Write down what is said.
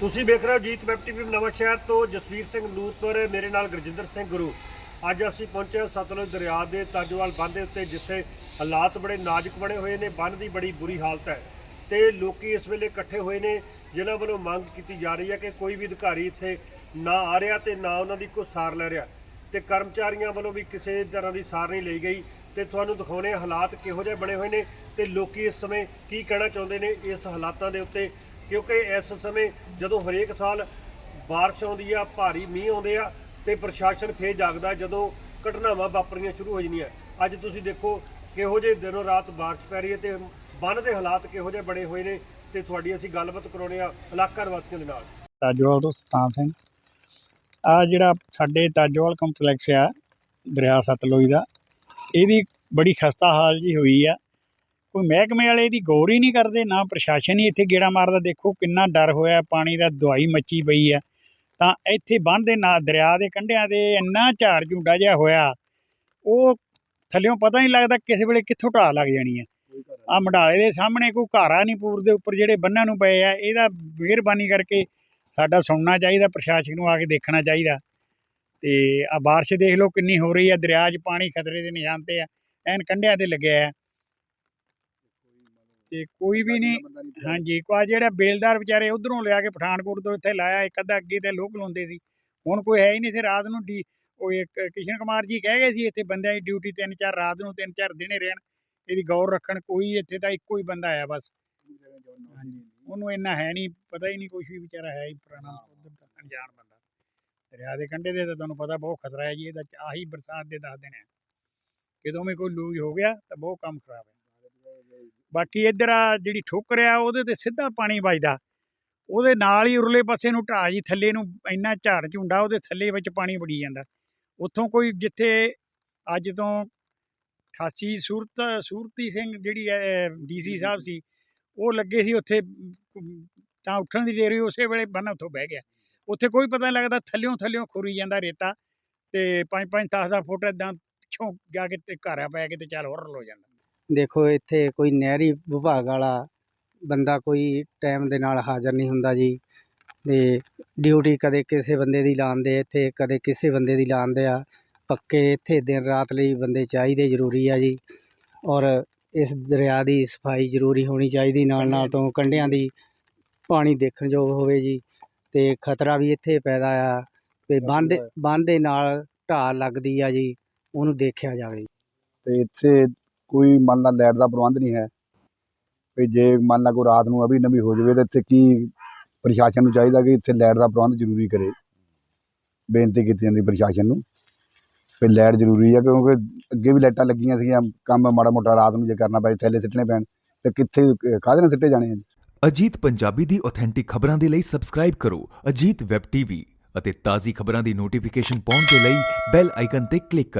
ਤੁਸੀਂ ਵੇਖ ਰਹੇ ਹੋ ਜੀਤ ਵੈਬ ਟੀਵੀ ਨਵਾਂ ਸ਼ਹਿਰ ਤੋਂ ਜਸਵੀਰ ਸਿੰਘ ਨੂਤਪੁਰ ਮੇਰੇ ਨਾਲ ਗੁਰਜਿੰਦਰ ਸਿੰਘ ਗੁਰੂ। ਅੱਜ ਅਸੀਂ ਪਹੁੰਚੇ ਸਤਲੁਜ ਦਰਿਆ ਦੇ ਤਾਜਵਾਲ ਬੰਨ੍ਹ ਦੇ ਉੱਤੇ, ਜਿੱਥੇ ਹਾਲਾਤ ਬੜੇ ਨਾਜ਼ੁਕ ਬਣੇ ਹੋਏ ਨੇ ਬੰਨ੍ਹ ਦੀ ਬੜੀ ਬੁਰੀ ਹਾਲਤ ਹੈ। ਤੇ ਲੋਕੀ ਇਸ ਵੇਲੇ ਇਕੱਠੇ ਹੋਏ ਨੇ, ਜਿਨ੍ਹਾਂ ਵੱਲੋਂ ਮੰਗ ਕੀਤੀ ਜਾ ਰਹੀ ਹੈ ਕਿ ਕੋਈ ਵੀ ਅਧਿਕਾਰੀ ਇੱਥੇ ਨਾ ਆ ਰਿਹਾ ਤੇ ਨਾ ਉਹਨਾਂ ਦੀ ਕੋਈ ਸਾਰ ਲੈ ਰਿਹਾ। ਤੇ ਕਰਮਚਾਰੀਆਂ ਵੱਲੋਂ ਵੀ ਕਿਸੇ ਤਰ੍ਹਾਂ ਦੀ ਸਾਰ ਨਹੀਂ ਲਈ ਗਈ। ਤੇ ਤੁਹਾਨੂੰ ਦਿਖਾਉਣੇ ਹਾਲਾਤ ਕਿਹੋ ਜਿਹੇ ਬਣੇ ਹੋਏ ਨੇ ਤੇ ਲੋਕੀ ਇਸ ਸਮੇਂ ਕੀ ਕਹਿਣਾ ਚਾਹੁੰਦੇ ਨੇ ਇਸ ਹਾਲਾਤਾਂ ਦੇ ਉੱਤੇ ਕਿਉਂਕਿ ਇਸ ਸਮੇਂ ਜਦੋਂ ਹਰੇਕ ਸਾਲ ਬਾਰਿਸ਼ ਆਉਂਦੀ ਆ, ਭਾਰੀ ਮੀਂਹ ਆਉਂਦੇ ਆ ਤੇ ਪ੍ਰਸ਼ਾਸਨ ਫੇਰ ਜਾਗਦਾ ਜਦੋਂ ਘਟਨਾਵਾਂ ਵਾਪਰਨੀਆਂ ਸ਼ੁਰੂ ਹੋ ਜਾਂਦੀਆਂ। ਅੱਜ ਤੁਸੀਂ ਦੇਖੋ ਕਿਹੋ ਜਿਹੇ ਦਿਨੋਂ ਰਾਤ ਬਾਰਿਸ਼ ਪੈ ਰਹੀ ਹੈ ਤੇ ਬੰਨ ਦੇ ਹਾਲਾਤ ਕਿਹੋ ਜਿਹੇ ਬਣੇ ਹੋਏ ਨੇ ਤੇ ਤੁਹਾਡੀ ਅਸੀਂ ਗੱਲਬਾਤ ਕਰਾਉਣੇ ਆ ਇਲਾਕਾ ਨਿਵਾਸੀਆਂ ਦੇ ਨਾਲ। ਤਾਜੋਵਾਲ ਤੋਂ ਸਤਾਨ ਸਿੰਘ। ਆ ਜਿਹੜਾ ਸਾਡੇ ਤਾਜੋਵਾਲ ਕੰਪਲੈਕਸ ਆ, ਦਰਿਆ ਸਤਲੋਈ ਦਾ, ਇਹਦੀ ਬੜੀ ਖਸਤਾ ਹਾਲ ਜੀ ਹੋਈ ਆ। ਕੋਈ ਮਹਿਕਮੇ ਵਾਲੇ ਇਹਦੀ ਗੌਰ ਹੀ ਨਹੀਂ ਕਰਦੇ ਨਾ ਪ੍ਰਸ਼ਾਸਨ ਹੀ ਇੱਥੇ ਗੇੜਾ ਮਾਰਦਾ ਦੇਖੋ ਕਿੰਨਾ ਡਰ ਹੋਇਆ ਪਾਣੀ ਦਾ ਦਵਾਈ ਮੱਚੀ ਪਈ ਆ। ਤਾਂ ਇੱਥੇ ਬੰਨ੍ਹ ਦੇ ਨਾ ਦਰਿਆ ਦੇ ਕੰਢਿਆਂ ਦੇ ਇੰਨਾ ਝਾੜ ਝੁੰਡਾ ਜਿਹਾ ਹੋਇਆ ਉਹ ਥੱਲਿਓਂ ਪਤਾ ਨਹੀਂ ਲੱਗਦਾ ਕਿਸੇ ਵੇਲੇ ਕਿੱਥੋਂ ਢਾਹ ਲੱਗ ਜਾਣੀ ਆ। ਆ ਮਢਾਲੇ ਦੇ ਸਾਹਮਣੇ ਕੋਈ ਘਰ ਨਹੀਂ ਪੂਰ ਦੇ ਉੱਪਰ ਜਿਹੜੇ ਬੰਨਾਂ ਨੂੰ ਪਏ ਆ ਇਹਦਾ ਮਿਹਰਬਾਨੀ ਕਰਕੇ ਸਾਡਾ ਸੁਣਨਾ ਚਾਹੀਦਾ ਪ੍ਰਸ਼ਾਸਨ ਨੂੰ ਆ ਕੇ ਦੇਖਣਾ ਚਾਹੀਦਾ। ਤੇ ਆ ਬਾਰਿਸ਼ ਦੇਖ ਲਓ ਕਿੰਨੀ ਹੋ ਰਹੀ ਆ ਦਰਿਆ 'ਚ ਪਾਣੀ ਖਤਰੇ ਦੇ ਨਿਸ਼ਾਨ ਤੇ ਆ ਐਨ ਕੰਢਿਆਂ ਤੇ ਲੱਗਿਆ ਆ। ਤੇ ਕੋਈ ਵੀ ਨਹੀਂ ਹਾਂਜੀ ਕੋ ਜਿਹੜਾ ਬੇਲਦਾਰ ਵਿਚਾਰੇ ਉਧਰੋਂ ਲਿਆ ਕੇ ਪਠਾਨਕੋਟ ਤੋਂ ਇੱਥੇ ਲਾਇਆ ਇੱਕ ਅੱਧਾ ਅੱਗੇ ਤੇ ਲੋਕ ਲਾਉਂਦੇ ਸੀ। ਹੁਣ ਕੋਈ ਹੈ ਹੀ ਨਹੀਂ ਸੀ ਰਾਤ ਨੂੰ ਡੀ ਉਹ ਇੱਕ ਕਿਸ਼ਨ ਕੁਮਾਰ ਜੀ ਕਹਿ ਗਏ ਸੀ ਇੱਥੇ ਬੰਦਿਆਂ ਦੀ ਡਿਊਟੀ ਤਿੰਨ ਚਾਰ ਰਾਤ ਨੂੰ ਤਿੰਨ ਚਾਰ ਦਿਨੇ ਰਹਿਣ ਇਹਦੀ ਗੌਰ ਰੱਖਣ ਕੋਈ ਇੱਥੇ ਤਾਂ ਇੱਕੋ ਹੀ ਬੰਦਾ ਆਇਆ ਬਸ। ਉਹਨੂੰ ਇੰਨਾ ਹੈ ਨਹੀਂ ਪਤਾ ਹੀ ਨਹੀਂ ਕੁਛ ਵੀ ਵਿਚਾਰਾ ਹੈ ਹੀ ਪੁਰਾਣਾ ਅਣਜਾਣ ਬੰਦਾ। ਦਰਿਆ ਦੇ ਕੰਢੇ ਦੇ ਤਾਂ ਤੁਹਾਨੂੰ ਪਤਾ ਬਹੁਤ ਖਤਰਾ ਹੈ ਜੀ ਇਹਦਾ ਆਹੀ ਬਰਸਾਤ ਦੇ ਦਸ ਦਿਨ ਹੈ। ਕਿਦੋਂ ਵੀ ਕੋਈ ਲੂਜ ਹੋ ਗਿਆ ਤਾਂ ਬਹੁਤ ਕੰਮ ਖਰਾਬ ਹੈ। ਬਾਕੀ ਇੱਧਰ ਆ ਜਿਹੜੀ ਠੋਕਰ ਆ ਉਹਦੇ ਤੇ ਸਿੱਧਾ ਪਾਣੀ ਵੱਜਦਾ। ਉਹਦੇ ਨਾਲ ਹੀ ਉਰਲੇ ਪਾਸੇ ਨੂੰ ਢਾਹ ਜੀ ਥੱਲੇ ਨੂੰ ਇੰਨਾ ਝਾੜ ਝੁੰਡਾ ਉਹਦੇ ਥੱਲੇ ਵਿੱਚ ਪਾਣੀ ਵੜੀ ਜਾਂਦਾ। ਉੱਥੋਂ ਕੋਈ ਜਿੱਥੇ ਅੱਜ ਤੋਂ 88 ਸੂਰਤ ਸੂਰਤੀ ਸਿੰਘ ਜਿਹੜੀ ਡੀਸੀ ਸਾਹਿਬ ਸੀ ਉਹ ਲੱਗੇ ਸੀ ਉੱਥੇ ਤਾਂ ਉੱਠਣ ਦੀ ਦੇਰੀ ਉਸੇ ਵੇਲੇ ਬੰਨ ਉੱਥੋਂ ਬਹਿ ਗਿਆ। ਉੱਥੇ ਕੋਈ ਪਤਾ ਨਹੀਂ ਲੱਗਦਾ ਥੱਲਿਓਂ ਥੱਲਿਓਂ ਖੁਰੀ ਜਾਂਦਾ ਰੇਤਾ ਤੇ 5-5 10 10 ਫੁੱਟ ਇਦਾਂ ਪਿੱਛੋਂ ਜਾ ਕੇ ਘਾਰਾ ਪੈ ਕੇ ਤੇ ਚੱਲ ਹੋਰ ਹੋ ਜਾਂਦਾ। ਦੇਖੋ ਇੱਥੇ ਕੋਈ ਨਹਿਰੀ ਵਿਭਾਗ ਵਾਲਾ ਬੰਦਾ ਕੋਈ ਟਾਈਮ ਦੇ ਨਾਲ ਹਾਜ਼ਰ ਨਹੀਂ ਹੁੰਦਾ ਜੀ। ਤੇ ਡਿਊਟੀ ਕਦੇ ਕਿਸੇ ਬੰਦੇ ਦੀ ਲਾਉਂਦੇ ਇੱਥੇ ਕਦੇ ਕਿਸੇ ਬੰਦੇ ਦੀ ਲਾਉਂਦੇ ਆ। ਪੱਕੇ ਇੱਥੇ ਦਿਨ ਰਾਤ ਲਈ ਬੰਦੇ ਚਾਹੀਦੇ ਜ਼ਰੂਰੀ ਆ ਜੀ। ਔਰ ਇਸ ਦਰਿਆ ਦੀ ਸਫ਼ਾਈ ਜ਼ਰੂਰੀ ਹੋਣੀ ਚਾਹੀਦੀ ਨਾਲ ਨਾਲ ਤੋਂ ਕੰਢਿਆਂ ਦੀ ਪਾਣੀ ਦੇਖਣ ਯੋਗ ਹੋਵੇ ਜੀ। ਤੇ ਖਤਰਾ ਵੀ ਇੱਥੇ ਪੈਦਾ ਆ ਤੇ ਬੰਦ ਬੰਦ ਦੇ ਨਾਲ ਢਾਹ ਲੱਗਦੀ ਆ ਜੀ ਉਹਨੂੰ ਦੇਖਿਆ ਜਾਵੇ। ਤੇ ਇੱਥੇ ਕੋਈ ਮੰਨ ਲਾ ਲਾਈਟ ਦਾ ਪ੍ਰਬੰਧ ਨਹੀਂ ਹੈ, ਵੀ ਜੇ ਮੰਨ ਲਾ ਕੋਈ ਰਾਤ ਨੂੰ ਅਭੀ ਨਵੀ ਹੋ ਜਾਵੇ ਤਾਂ ਇੱਥੇ ਕੀ ਪ੍ਰਸ਼ਾਸਨ ਨੂੰ ਚਾਹੀਦਾ ਕਿ ਇੱਥੇ ਲਾਈਟ ਦਾ ਪ੍ਰਬੰਧ ਜ਼ਰੂਰੀ ਕਰੇ? ਬੇਨਤੀ ਕੀਤੀ ਜਾਂਦੀ ਪ੍ਰਸ਼ਾਸਨ ਨੂੰ ਵੀ ਲਾਈਟ ਜ਼ਰੂਰੀ ਹੈ ਕਿਉਂਕਿ ਅੱਗੇ ਵੀ ਲਾਈਟਾਂ ਲੱਗੀਆਂ ਸੀਗੀਆਂ, ਕੰਮ ਮਾੜਾ ਮੋਟਾ ਰਾਤ ਨੂੰ ਜੇ ਕਰਨਾ ਪਏ, ਥੈਲੇ ਸਿੱਟਣੇ ਪੈਣ, ਤੇ ਕਿੱਥੇ, ਕਾਹਦੇ ਨਾਲ ਸਿੱਟੇ ਜਾਣੇ ਅਜੀਤ ਪੰਜਾਬੀ ਦੀ ਆਥੈਂਟਿਕ ਖਬਰਾਂ ਦੇ ਲਈ ਸਬਸਕ੍ਰਾਈਬ ਕਰੋ ਅਜੀਤ ਵੈਬ ਟੀਵੀ ਅਤੇ ਤਾਜ਼ੀ ਖਬਰਾਂ ਦੀ ਨੋਟੀਫਿਕੇਸ਼ਨ ਪਾਉਣ ਦੇ ਲਈ ਬੈਲ ਆਈਕਨ ਤੇ ਕਲਿੱਕ ਕਰੋ।